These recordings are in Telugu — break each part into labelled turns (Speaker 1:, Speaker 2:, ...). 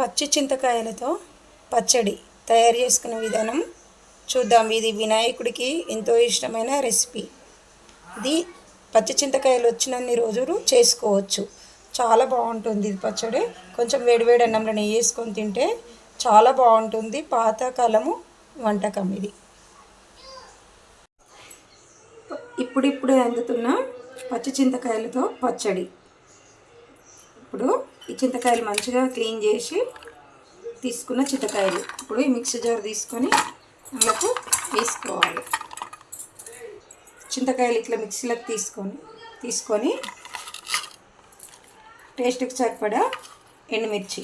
Speaker 1: పచ్చి చింతకాయలతో పచ్చడి తయారు చేసుకునే విధానం చూద్దాం. ఇది వినాయకుడికి ఎంతో ఇష్టమైన రెసిపీ. ఇది పచ్చి చింతకాయలు వచ్చినన్ని రోజులు చేసుకోవచ్చు. చాలా బాగుంటుంది ఇది పచ్చడి. కొంచెం వేడివేడి అన్నంలో నెయ్యి వేసుకొని తింటే చాలా బాగుంటుంది. పాతకాలము వంటకం ఇది. ఇప్పుడిప్పుడే అందుతున్న పచ్చి చింతకాయలతో పచ్చడి. ఇప్పుడు ఈ చింతకాయలు మంచిగా క్లీన్ చేసి తీసుకున్న చింతకాయలు. ఇప్పుడు ఈ మిక్సీ జార్ తీసుకొని అందులోకి వేసుకోవాలి. చింతకాయలు ఇట్లా మిక్సీలోకి తీసుకొని తీసుకొని టేస్ట్కి సరిపడా ఎండుమిర్చి.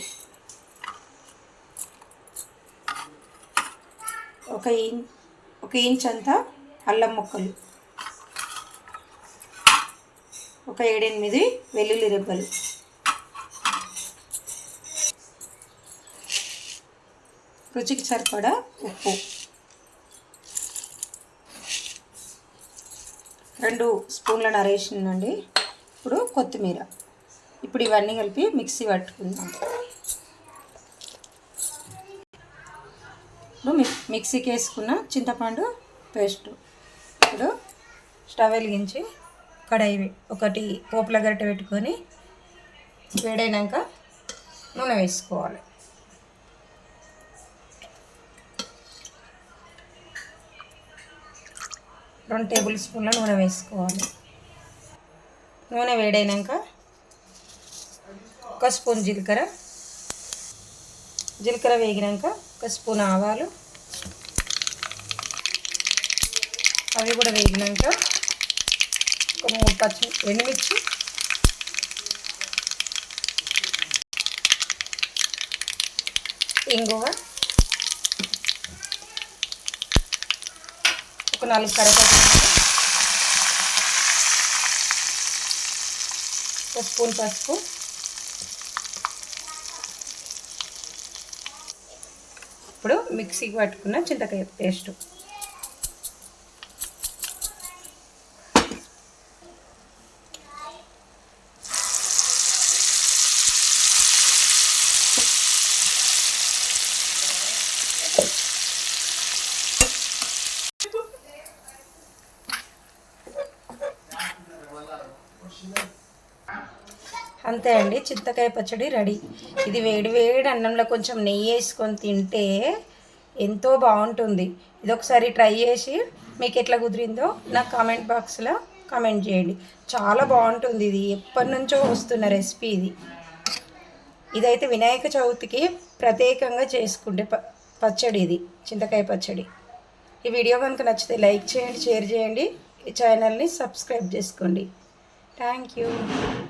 Speaker 1: ఒక ఇం ఒక ఇంచ్ అంతా అల్లం ముక్కలు. ఒక ఏడెనిమిది వెల్లుల్లి రెబ్బలు. రుచికి సరిపడా ఉప్పు. రెండు స్పూన్ల నరేసిందండి ఇప్పుడు కొత్తిమీర. ఇప్పుడు ఇవన్నీ కలిపి మిక్సీ పట్టుకుందాం. ఇప్పుడు మిక్సీకి వేసుకున్న చింతపండు పేస్ట్. ఇప్పుడు స్టవ్ వెలిగించి కడాయి ఒకటి పోపుల గరిట పెట్టుకొని వేడైనాక నూనె వేసుకోవాలి. రెండు టేబుల్ స్పూన్ల నూనె వేసుకోవాలి. నూనె వేడైనాక ఒక స్పూన్ జీలకర్ర. జీలకర్ర వేగినాక ఒక స్పూన్ ఆవాలు. అవి కూడా వేగినాక ఒక మూడు పచ్చి ఎండుమిర్చి. ఇంగువ. ఒక నాలుగు కరివేపాకు ఒక స్పూన్ పసుపు. ఇప్పుడు మిక్సీకి పట్టుకున్న చింతకాయ పేస్ట్. అంతే అండి చింతకాయ పచ్చడి రెడీ. ఇది వేడి వేడి అన్నంలో కొంచెం నెయ్యి వేసుకొని తింటే ఎంతో బాగుంటుంది. ఇది ఒకసారి ట్రై చేసి మీకు ఎట్లా కుదిరిందో నాకు కామెంట్ బాక్స్లో కామెంట్ చేయండి. చాలా బాగుంటుంది ఇది. ఎప్పటి నుంచో వస్తున్న రెసిపీ ఇది. ఇదైతే వినాయక చవితికి ప్రత్యేకంగా చేసుకుంటే ప పచ్చడి ఇది చింతకాయ పచ్చడి. ఈ వీడియో కనుక నచ్చితే లైక్ చేయండి షేర్ చేయండి. ఈ ఛానల్ని సబ్స్క్రైబ్ చేసుకోండి. Thank you.